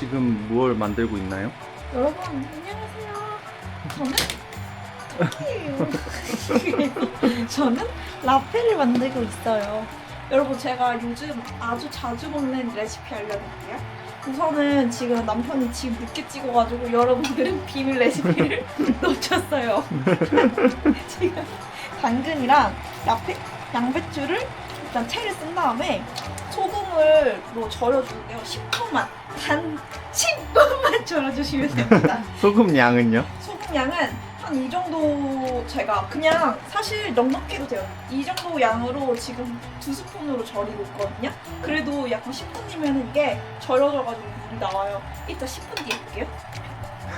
지금 무얼 만들고 있나요? 여러분 안녕하세요. 저는. 저는 라페를 만들고 있어요. 여러분 제가 요즘 아주 자주 먹는 레시피 알려드릴게요. 우선은 지금 남편이 집 늦게 찍어가지고 여러분들은 비밀 레시피를 놓쳤어요. 지금 당근이랑 라페, 양배추를 일단 채를 쓴 다음에 소금을 뭐 절여줄게요. 10분만 단 10분만 절여주시면 됩니다. 소금 양은요? 소금 양은 한 이 정도 제가 그냥 사실 넉넉해도 돼요. 이 정도 양으로 지금 두 스푼으로 절이고 있거든요. 그래도 약간 10분이면 이게 절여져가지고 물이 나와요. 이따 10분 뒤에 볼게요.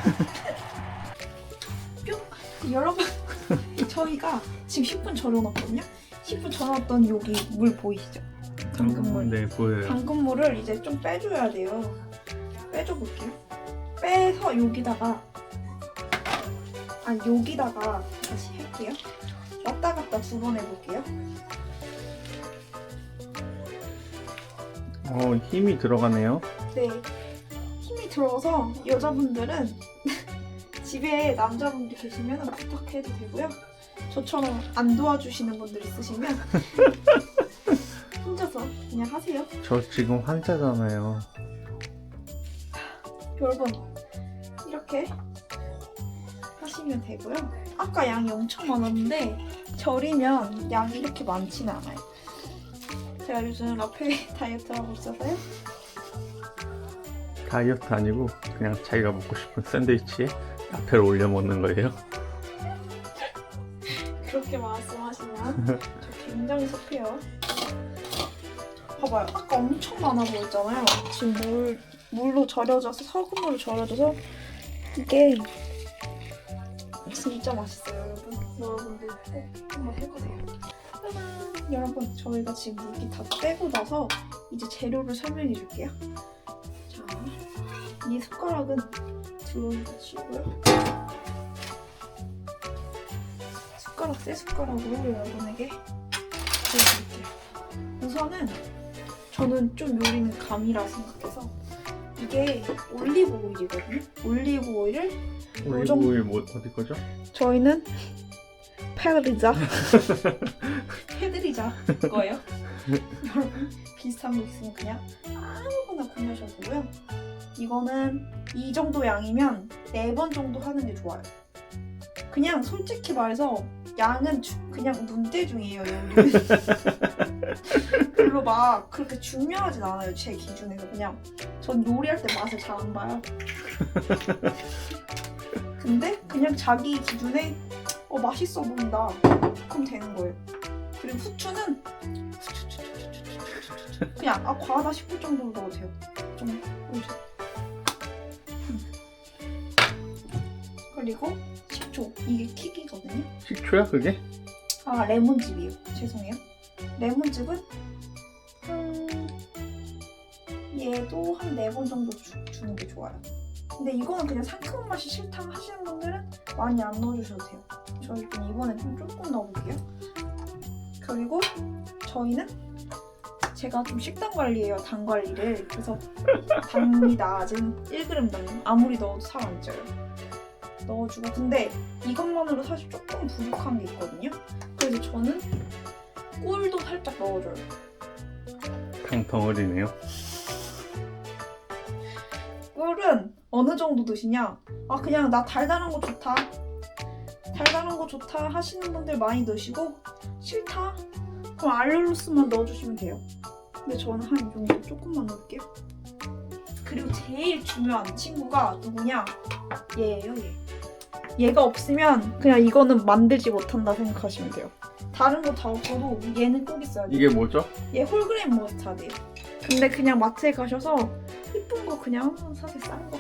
뿅! 여러분 저희가 지금 10분 절여놨거든요. 10분 절여놨던 여기 물 보이시죠? 당근물. 네 보여요. 당근물을 이제 좀 빼줘야 돼요. 빼줘 볼게요. 빼서 여기다가 아 여기다가 다시 할게요. 왔다 갔다 두 번 해볼게요. 어 힘이 들어가네요. 네. 힘이 들어서 여자분들은 집에 남자분들 계시면 부탁해도 되고요. 저처럼 안 도와주시는 분들 있으시면 혼자서 그냥 하세요. 저 지금 환자잖아요. 여러분 이렇게 하시면 되고요. 아까 양이 엄청 많았는데 절이면 양이 이렇게 많지는 않아요. 제가 요즘 라페 다이어트 하고 있어서요. 다이어트 아니고 그냥 자기가 먹고 싶은 샌드위치에 앞에를 올려 먹는 거예요. 그렇게 말씀하시면 저 굉장히 섭해요. 봐봐요. 아까 엄청 많아 보였잖아요. 지금 물, 물로 절여져서 소금으로 절여져서 이게 진짜 맛있어요, 여러분. 여러분들 꼭 한번 해보세요. 짜잔! 여러분, 저희가 지금 물기 다 빼고 나서 이제 재료를 설명해 줄게요. 자, 이 숟가락은 들어주시고요. 숟가락 새 숟가락으로 여러분에게 보여드릴게요. 우선은 저는 좀 요리는 감이라 생각해서 이게 올리브 오일이거든요. 올리브 오일을 올리브 오일 뭐 어디 거죠? 저희는 패드리자 패드리자 거예요. 여러분 비슷한 거 있으면 그냥 아무거나 구매하셔도 되고요. 이거는 이 정도 양이면 네 번 정도 하는 게 좋아요. 그냥 솔직히 말해서 양은 주- 그냥 눈대중이에요. 요리는. 별로 막 그렇게 중요하진 않아요. 제 기준에서 그냥 전 요리할 때 맛을 잘 안 봐요. 근데 그냥 자기 기준에 어 맛있어 보인다. 그럼 되는 거예요. 그리고 후추는 그냥 아 과하다 싶을 정도로 넣어도 돼요. 좀. 음. 그리고 식초 이게 킥이거든요. 식초야 그게? 아 레몬즙이에요. 죄송해요. 레몬즙은 음, 얘도 한 네 번 정도 주, 주는 게 좋아요. 근데 이거는 그냥 상큼한 맛이 싫다 하시는 분들은 많이 안 넣어주셔도 돼요. 저희 좀 이번에 좀 조금 넣어볼게요. 그리고 저희는 제가 좀 식단 관리해요, 당 관리를. 그래서 당이 낮은 1g 당 아무리 넣어도 살 안 쪄요. 넣어주고 근데 이것만으로 사실 조금 부족한 게 있거든요. 그래서 저는 꿀도 살짝 넣어줘요. 당 덩어리네요. 꿀은 어느 정도 드시냐? 아 그냥 나 달달한 거 좋다. 달달한 거 좋다 하시는 분들 많이 넣으시고 싫다? 그럼 알룰로스만 넣어주시면 돼요. 근데 저는 한 이 정도 조금만 넣을게요. 그리고 제일 중요한 친구가 누구냐? 얘예요 얘. 얘가 없으면 그냥 이거는 만들지 못한다 생각하시면 돼요. 다른 거 다 없어도 얘는 꼭 있어야 돼요. 이게 뭐죠? 얘 홀그레인 머스타드예요. 근데 그냥 마트에 가셔서 예쁜 거 그냥 사실 싼 거.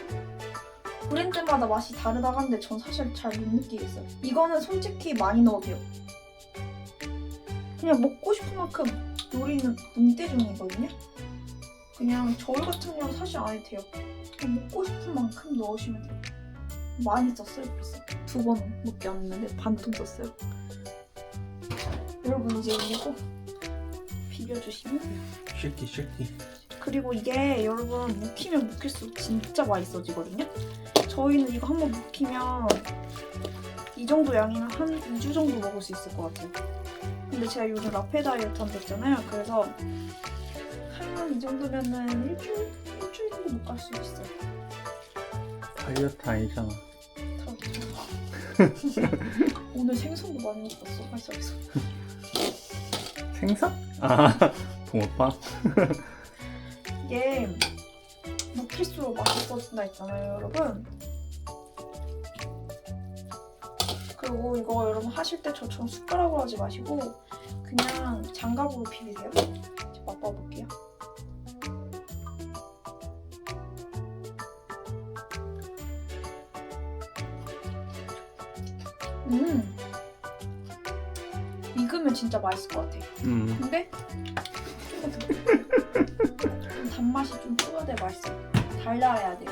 브랜드마다 맛이 다르다고 하는데 전 사실 잘 못 느끼겠어요. 이거는 솔직히 많이 넣어도 돼요. 그냥 먹고 싶은 만큼 요리는 눈대중이거든요. 그냥 저희 같은 경우는 사실 안 해도 돼요. 먹고 싶은 만큼 넣으시면 돼요. 많이 썼어요, 벌써. 두 번밖에 안 했는데 반통 썼어요. 여러분 이제 이거 비벼주시면 돼요. 쉐키 쉐키. 그리고 이게 여러분 묵히면 묵힐수록 진짜 맛있어지거든요. 저희는 이거 한번 묵히면 이 정도 양이면 한 2주 정도 먹을 수 있을 것 같아요. 근데 제가 요즘 라페 다이어트 한다 했잖아요. 그래서 한 이 정도면은 일주일, 일주일 정도 못 갈 수 있어요. 다이어트 아니잖아. 다 오늘 생선도 많이 먹었어, 활성에서. 생선? 아, 붕어빵? 이게 묵힐수록 맛있어진다 했잖아요, 여러분. 그리고 이거 여러분 하실 때 저처럼 숟가락으로 하지 마시고 그냥 장갑으로 비비세요. 맛봐볼게요. 음, 익으면 진짜 맛있을 것 같아. 음. 근데 좀 단맛이 좀 추가돼 맛있어. 달달해야 돼.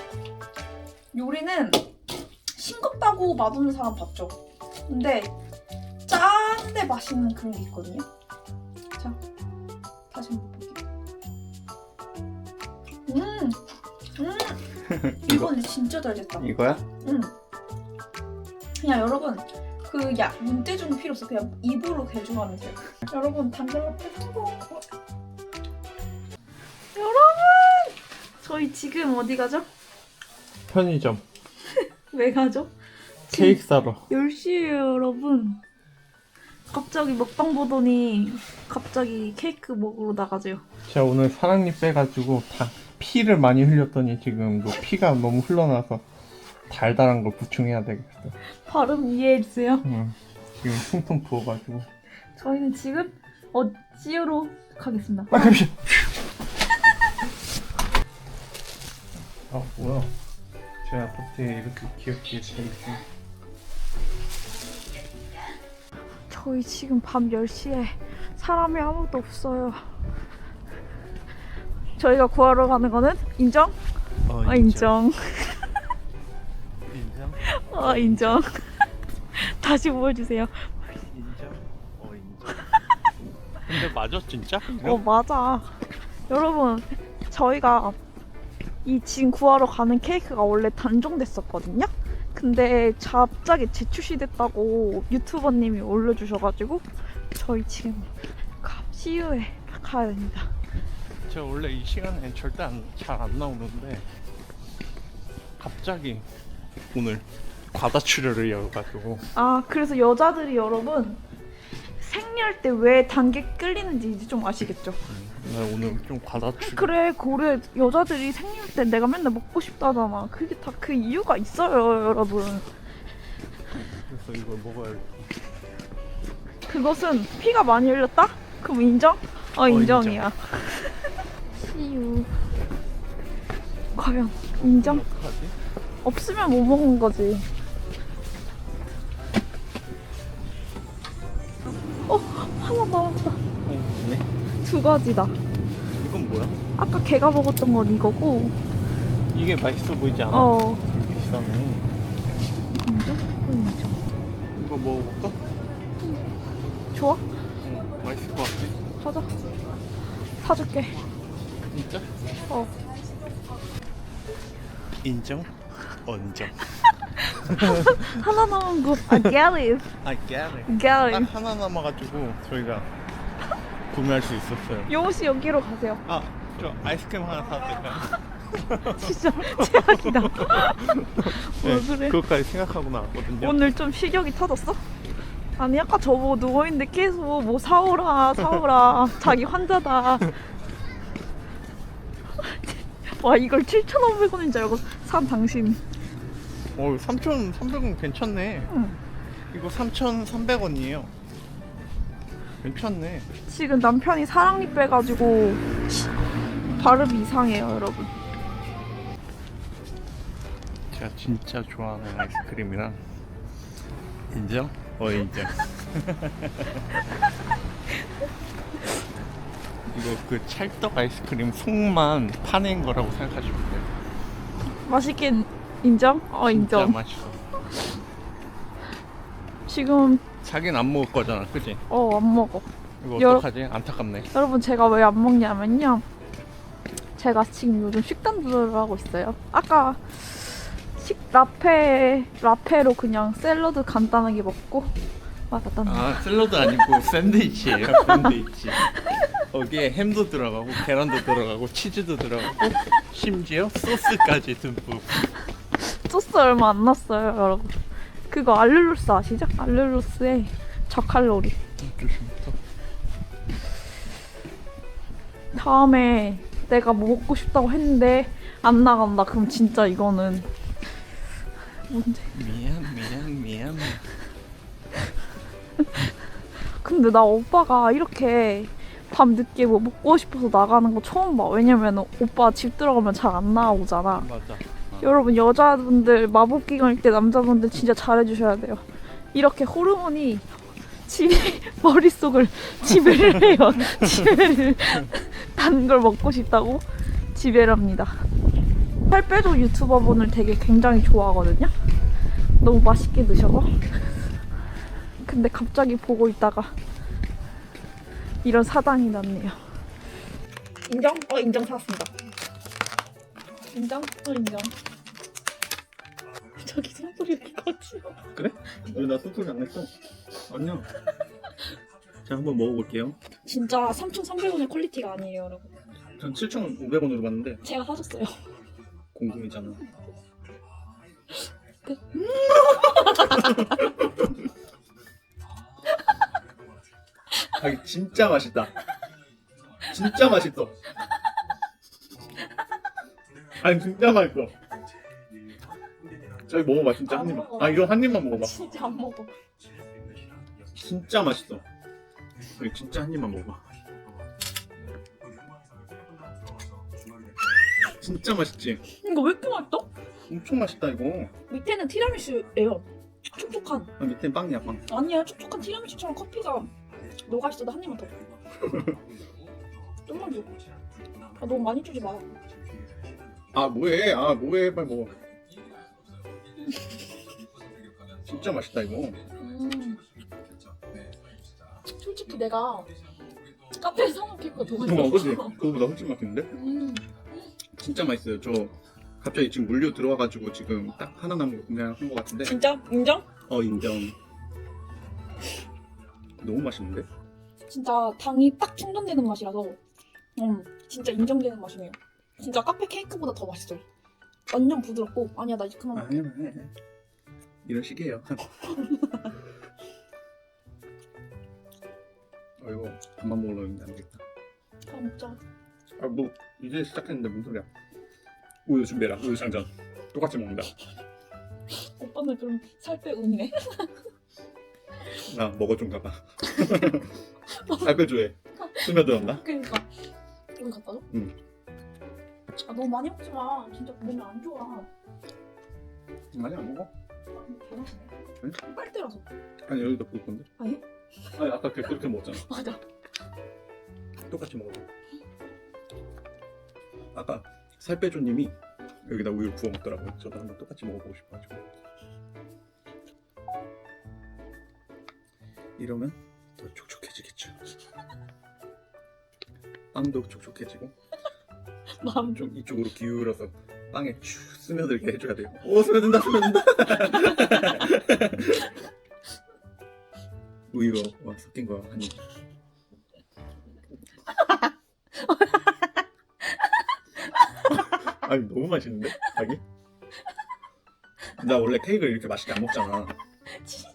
요리는 싱겁다고 맛없는 사람 봤죠? 근데 짠데 맛있는 그런 게 있거든요. 자, 다시 한번 볼게요. 음, 음, 이거, 이번에 진짜 잘 됐다. 이거야? 응. 그냥 여러분 그 야, 눈대중은 필요 없어. 그냥 입으로 대중하면 돼요. 여러분 단델라페 성공. 여러분 저희 지금 어디 가죠? 편의점. 왜 가죠? 케이크 사러. 10시에요 여러분. 갑자기 먹방 보더니 갑자기 케이크 먹으러 나가죠. 제가 오늘 사랑니 빼가지고 다 피를 많이 흘렸더니 지금 뭐 피가 너무 흘러나서 달달한 걸 보충해야 되겠어요. 발음 이해해주세요. 응. 지금 퉁퉁 부어가지고. 저희는 지금 어찌로 가겠습니다. 아, 잠시. 아 뭐야? 제 아파트에 이렇게 귀엽게 잘 있어. 저희 지금 밤 10시에 사람이 아무도 없어요. 저희가 구하러 가는 거는 인정? 어, 인정. 어, 인정. 다시 보여주세요. 인정. 어 인정. 근데 맞아 진짜? 어, 맞아. 여러분, 저희가 이 지금 구하러 가는 케이크가 원래 단종됐었거든요? 근데 갑자기 재출시됐다고 유튜버님이 올려주셔가지고 저희 지금 CU에 가야 됩니다. 제가 원래 이 시간에 절대 잘 안 나오는데 갑자기 오늘 과다 출혈을 이어가지고 아 그래서 여자들이 여러분 생리할 때 왜 단계 끌리는지 이제 좀 아시겠죠? 나 오늘 좀 과다 출혈. 그래 고래 여자들이 생리할 때 내가 맨날 먹고 싶다잖아 그게 다 그 이유가 있어요 여러분 그래서 이걸 먹어야 돼. 그것은 피가 많이 흘렸다? 그럼 인정? 어 인정. 인정이야 CU 과연 인정? 어떡하지? 없으면 못 먹는 거지 어 하나 남았다 어, 네. 두 가지다 이건 뭐야? 아까 걔가 먹었던 건 이거고 이게 맛있어 보이지 않아? 어 비싸네. 인정? 어, 인정 이거 먹어볼까? 좋아? 응, 맛있을 것 같아. 가자 사줄게 진짜? 어 인정? 언정. 하나 남은 거 아, get it. 갤리 딱 하나 남아가지고 저희가 구매할 수 있었어요. 씨 여기로 가세요 아, 저 아이스크림 하나 사도 될까요? 진짜 최악이다 왜 네, 그래? 그것까지 생각하고 나왔거든요. 오늘 좀 식욕이 터졌어? 아니 아까 저보고 누워있는데 계속 뭐 사오라 사오라 자기 환자다 와 이걸 7,500원인 줄 알고 산 당신 어, 3,300원 괜찮네. 응. 이거 3,300원이에요. 괜찮네. 지금 남편이 사랑니 빼가지고 발음이 이상해요 여러분 제가 진짜 좋아하는 아이스크림이랑 인정? 어 인정. 이거 그 찰떡 아이스크림 속만 파낸 거라고 생각하시면 돼요. 맛있긴 인정? 어 진짜 인정 맛있어. 지금 자기는 안 먹을 거잖아, 그지? 어 안 먹어 이거 여- 어떡하지? 안타깝네. 여러분 제가 왜 안 먹냐면요 제가 지금 요즘 식단주를 하고 있어요. 아까 식 라페 라페로 그냥 샐러드 간단하게 먹고 맞았다. 아 샐러드 아니고 샌드위치예요 샌드위치 거기에 햄도 들어가고 계란도 들어가고 치즈도 들어가고 심지어 소스까지 듬뿍 소스 얼마 안 났어요, 여러분. 그거 알룰로스 아시죠? 알룰로스의 저칼로리. 다음에 내가 뭐 먹고 싶다고 했는데 안 나간다. 그럼 진짜 이거는 문제. 미안 미안 미안 근데 나 오빠가 이렇게 밤 늦게 뭐 먹고 싶어서 나가는 거 처음 봐. 왜냐면 오빠 집 들어가면 잘 안 나오잖아. 맞아 여러분 여자분들 마법 기간 일 때 남자분들 진짜 잘해주셔야 돼요. 이렇게 호르몬이 지배 머릿속을 지배를 해요. 지배를 단 걸 먹고 싶다고 지배를 합니다. 살 빼줘 유튜버분을 되게 굉장히 좋아하거든요. 너무 맛있게 드셔서. 근데 갑자기 보고 있다가 이런 사단이 났네요. 인정? 어 인정 샀습니다. 인정? 또 인정. 저기 손소리 들거지. 그래? 왜나 소소리 안 냈어? 아니야 자 한번 먹어볼게요 진짜 3,300원의 퀄리티가 아니에요, 여러분. 전 7,500원으로 봤는데 제가 사줬어요. 공금이잖아 아 진짜 맛있다 진짜 맛있어 아니 진짜 맛있어 저기 먹어봐 진짜 한 입만 아 이거 한 입만 먹어봐 진짜 안 먹어. 진짜 맛있어 여기 진짜 한 입만 먹어봐 진짜 맛있지? 이거 왜 이렇게 맛있어? 엄청 맛있다 이거 밑에는 티라미수예요. 촉촉한. 아, 밑에 빵이야 빵 아니야, 촉촉한 티라미수처럼 커피가 녹아 있어도 한 입만 더. 좀만 줘. 아, 너무 많이 주지 마. 아 뭐해 아 뭐해 빨리 먹어 진짜 맛있다 이거 음. 솔직히 내가 카페에 사놓은 케이크가 더 먹지? 맛있어. 그거보다 훨씬 맛있는데? 음. 진짜 맛있어요 저 갑자기 지금 물류 들어와가지고 지금 딱 하나 남은 거 구매한 것 같은데 진짜? 인정? 어 인정 너무 맛있는데? 진짜 당이 딱 충전되는 맛이라서 음 진짜 인정되는 맛이네요 진짜 카페 케이크보다 더 맛있어요 완전 부드럽고. 아니야 나 이제 그만. 아니야 아니야 이런 식이에요. 어 이거 밥만 먹으러 있는데 안 되겠다. 다 먹자 아 뭐 이제 시작했는데 무슨 소리야? 우유 준비해라 우유 장전. 똑같이 먹는다. 오빠는 그럼 살빼 운이네. 나 먹어 좀 가봐. 살 빼줘해. 스며들었나? 그러니까. 여기 갖다 줘? 응. 아 너무 많이 먹지 마. 진짜 몸에 안 좋아. 많이 안 먹어? 응? 빨대라서. 아니 여기다 부을 건데. 아니? 아니 아까 그렇게 그렇게 먹었잖아. 맞아. 똑같이 먹어봐 아까 살빼조님이 여기다 우유 부어 먹더라고요. 저도 한번 똑같이 먹어보고 싶어가지고. 이러면 더 촉촉해지겠죠. 빵도 촉촉해지고 마음 좀 이쪽으로 기울어서 빵에 쭉 스며들게 해줘야 돼요 오 스며든다 스며든다 우유와 섞인 거한 입. 아니 너무 맛있는데 자기? 나 원래 케이크를 이렇게 맛있게 안 먹잖아 이 시간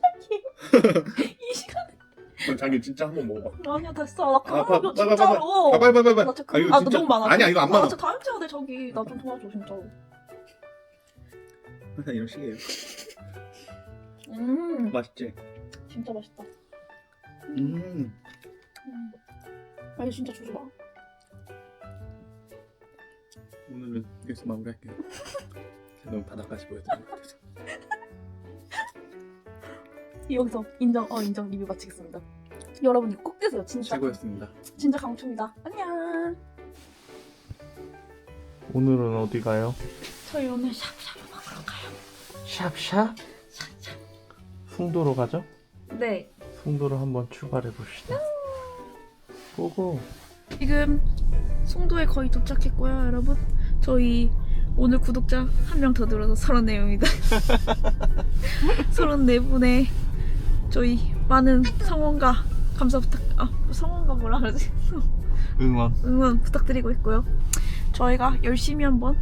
그럼 자기 진짜 한번 먹어봐 아니야 됐어 나 그만 아, 봐, 먹어 봐, 봐, 봐, 진짜로 아 빨리 빨리 빨리 나 진짜 아 이거 그- 아, 진짜 너무 많아. 아니야 이거 안 아, 많아 진짜 다음 주에 돼 저기 나 좀 도와줘 진짜로. 항상 이런 식이에요 음, 맛있지? 진짜 맛있다. 음 음. 아니 진짜 주지 마. 오늘은 여기서 마무리할게요 너무 바닥까지 보여드린 것 같아서 여기서 인정, 어 인정 리뷰 마치겠습니다. 여러분 이거 꼭 드세요 진짜. 최고였습니다 진짜 강추입니다. 안녕. 오늘은 어디 가요? 저희 오늘 샵샵 먹으러 가요. 샵샵? 샵샵. 송도로 가죠? 네. 송도로 한번 출발해 봅시다 고고 지금 송도에 거의 도착했고요, 여러분. 저희 오늘 구독자 한 명 더 늘어서 34명입니다. 34분의 저희 많은 성원과 감사 부탁, 아, 성원과 뭐라 그러지? 응원. 응원 부탁드리고 있고요. 저희가 열심히 한번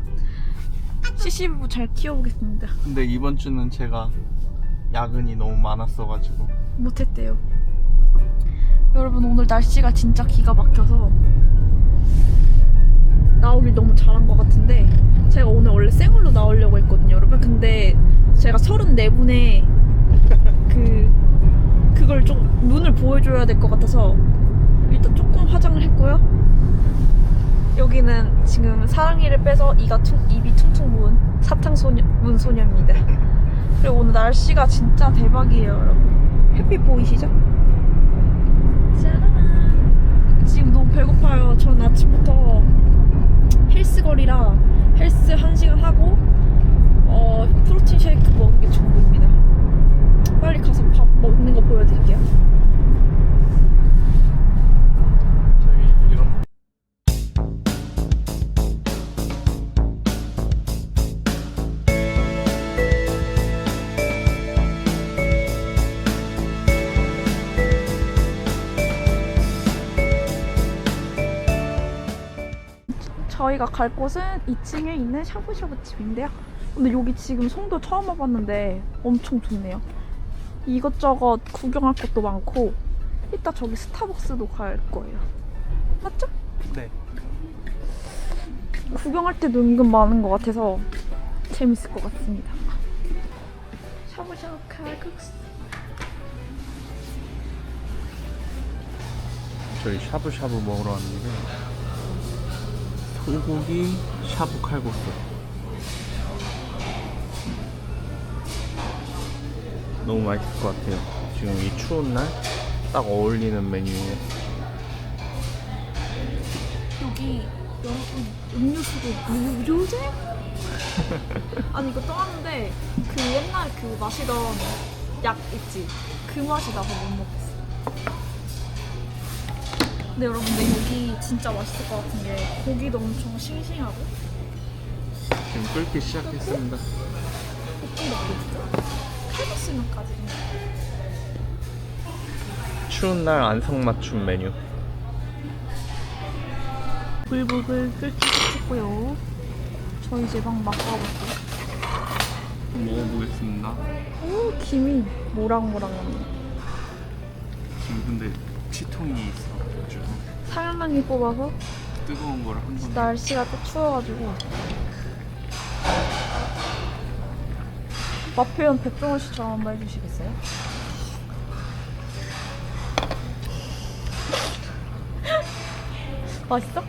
CC부 잘 키워보겠습니다. 근데 이번 주는 제가 야근이 너무 많았어가지고 못했대요. 여러분 오늘 날씨가 진짜 기가 막혀서 나오길 너무 잘한 것 같은데 제가 오늘 원래 생얼로 나오려고 했거든요, 여러분. 근데 제가 34분에 그 그걸 좀 눈을 보여줘야 될 것 같아서 일단 조금 화장을 했고요. 여기는 지금 사랑이를 빼서 이가 퉁, 입이 퉁퉁 부은 사탕 소녀, 문 소녀입니다. 그리고 오늘 날씨가 진짜 대박이에요, 여러분. 햇빛 보이시죠? 짜라란. 지금 너무 배고파요. 전 아침부터 헬스거리라 헬스 1시간 하고 어, 프로틴 쉐이크 먹은 게 전부입니다. 빨리 가서 밥 먹는 거 보여드릴게요. 저희 저희가 갈 곳은 2층에 있는 샤브샤브 집인데요. 근데 여기 지금 송도 처음 와봤는데 엄청 좋네요. 이것저것 구경할 것도 많고 이따 저기 스타벅스도 갈 거예요. 맞죠? 네. 구경할 때도 은근 많은 것 같아서 재밌을 것 같습니다. 샤브샤브 칼국수. 저희 샤브샤브 먹으러 왔는데 소고기 샤브 칼국수 너무 맛있을 것 같아요 지금 이 추운 날 딱 어울리는 메뉴예요 여기 음료수도 무료제? 아니 이거 떠왔는데 그 옛날 그 마시던 약 있지? 그 맛이 나서 못 먹겠어. 근데 여러분 근데 여기 진짜 맛있을 것 같은 게 고기도 엄청 싱싱하고 지금 끓기 시작했습니다 볶음밥도 칼국수면까지 추운 날 안성맞춤 메뉴 불불불 끓기 시작했고요. 저희 이제 막 맛봐볼게요. 먹어보겠습니다 오 김이 모락모락합니다. 지금 근데 치통이 있어가지고 살랑이 뽑아서 뜨거운 걸 한번 날씨가 또 추워가지고 맛 표현 백종원 씨처럼 한번 해주시겠어요? 맛있어?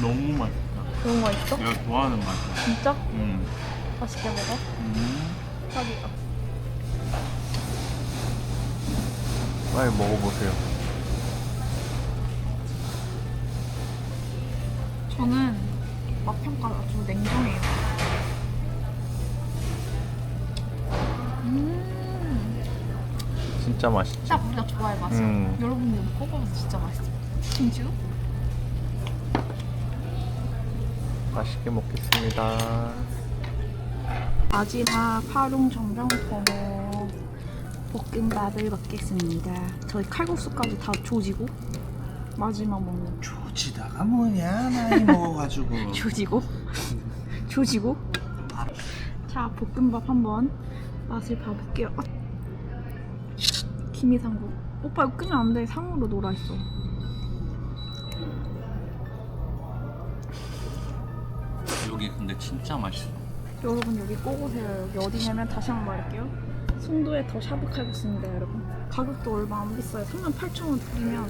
너무 맛있다 너무 맛있어? 내가 좋아하는 맛이야 진짜? 음. 맛있게 먹어? 음. 딱이다. 빨리 먹어보세요 저는 맛 평가가 좀 냉정해요. 음, 진짜 맛있지 딱 우리가 좋아할 맛이야. 음. 여러분들 먹어보면 진짜 맛있어. 김치도? 맛있게 먹겠습니다 마지막 파롱 정정토모 볶음밥을 먹겠습니다. 저희 칼국수까지 다 조지고 마지막 먹는 조지다가 뭐냐 나이 먹어가지고 조지고 조지고 자 볶음밥 한번 맛을 봐볼게요. 아. 김이 상구 오빠 이거 끄면 안 돼. 상으로 놀아 있어. 여기 근데 진짜 맛있어 여러분 여기 꼭 오세요. 여기 어디냐면 다시 한 번 말할게요. 송도에 더 샤브 칼국수입니다, 여러분. 가격도 얼마 안 비싸요. 38,000원 드리면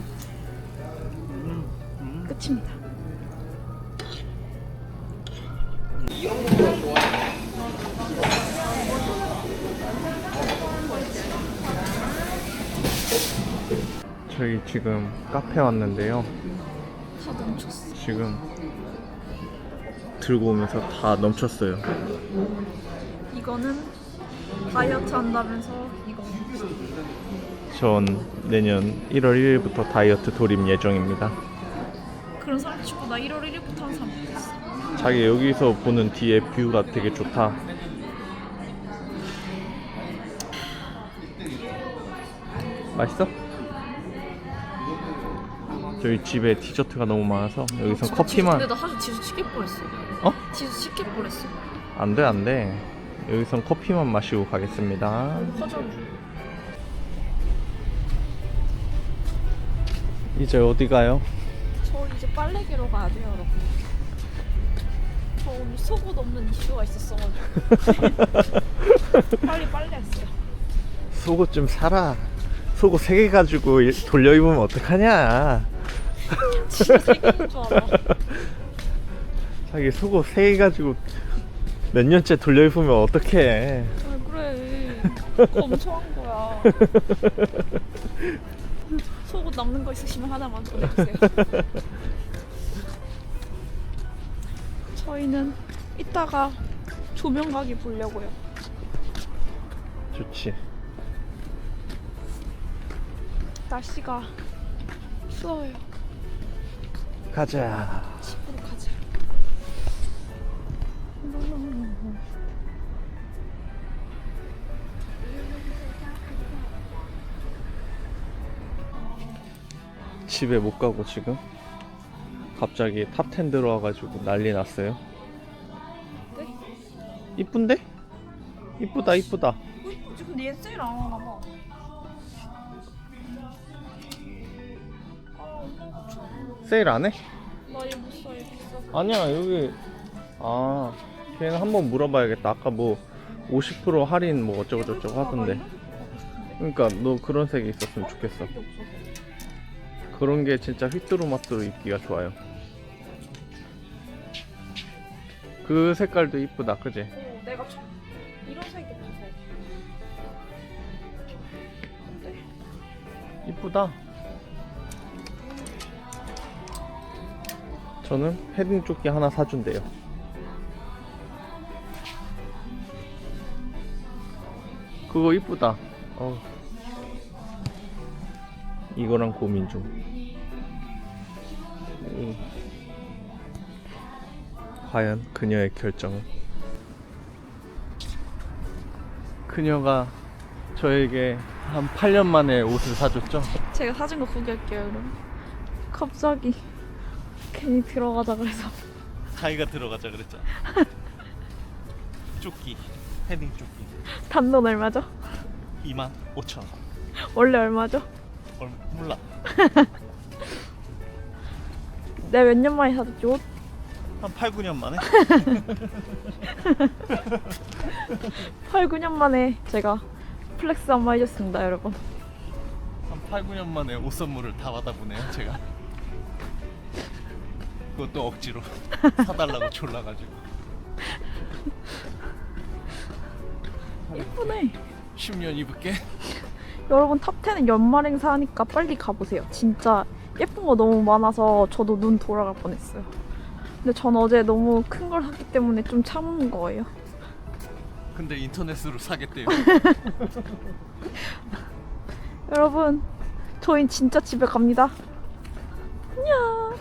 음, 음. 끝입니다. 저희 지금 카페 왔는데요 다 넘쳤어. 지금 들고 오면서 다 넘쳤어요 이거는 다이어트 한다면서 이거 전 내년 1월 1일부터 다이어트 돌입 예정입니다 그런 사람 치고 나 1월 1일부터 하는 사람 있어. 자기 여기서 보는 뒤에 뷰가 되게 좋다. 맛있어? 저희 집에 디저트가 너무 많아서 여기서 커피만 근데 나 사실 지수 시킬 뻔했어. 어? 지수 시킬 뻔했어. 안돼 안돼 여기선 커피만 마시고 가겠습니다. 커져. 이제 어디 가요? 저 이제 빨래기로 가야 돼요, 여러분. 저 오늘 속옷 없는 이슈가 있었어가지고 빨리 빨래했어요. 속옷 좀 사라. 속옷 세 개 가지고 일- 돌려 입으면 어떡하냐? 진짜 세계인 줄 알아. 자기 속옷 세 개 가지고 몇 년째 돌려 입으면 어떡해? 아 그래. 검소한 거야. 속옷 남는 거 있으시면 하나만 보내주세요. 저희는 이따가 조명각이 보려고요. 좋지. 날씨가 추워요. 가자. 집으로 가자. 집에 못 가고 지금 갑자기 탑10 들어와가지고 난리 났어요. 네? 이쁜데? 이쁘다 이쁘다. 이쁘지? 근데 얘 세일 안 하나 봐. 세일 안 해? 나얘 못 사, 얘 비싸. 아니야 여기 아 걔는 한번 물어봐야겠다. 아까 뭐 50% 할인 뭐 어쩌고 저쩌고 하던데. 그러니까 너 그런 색이 있었으면 좋겠어. 그런 게 진짜 휘뚜루마뚜루 입기가 좋아요. 그 색깔도 이쁘다, 그지? 어, 내가 이런 색이 없어서. 이쁘다. 저는 패딩 조끼 하나 사준대요. 그거 이쁘다. 어. 이거랑 고민 중. 음. 과연 그녀의 결정은? 그녀가 저에게 한 8년 만에 옷을 사줬죠? 제가 사준 거 구경할게요, 여러분. 갑자기 괜히 들어가자 그래서 자기가 들어가자 그랬잖아. 조끼, 패딩 조끼. 단돈 얼마죠? 2만 5천 원. 원래 얼마죠? 얼 몰라. 내가 몇 년 만에 사줬지 옷? 한 8, 9년 만에? 8, 9년 만에 제가 플렉스 한 번 해줬습니다, 여러분. 한 8, 9년 만에 옷 선물을 다 받아보네요, 제가. 그것도 억지로 사달라고 졸라가지고. 예쁘네. 10년 입을게. 여러분 탑10은 연말 행사 하니까 빨리 가보세요. 진짜 예쁜 거 너무 많아서 저도 눈 돌아갈 뻔했어요. 근데 전 어제 너무 큰 걸 샀기 때문에 좀 참은 거예요. 근데 인터넷으로 사겠대요. 여러분, 저희 진짜 집에 갑니다. 안녕.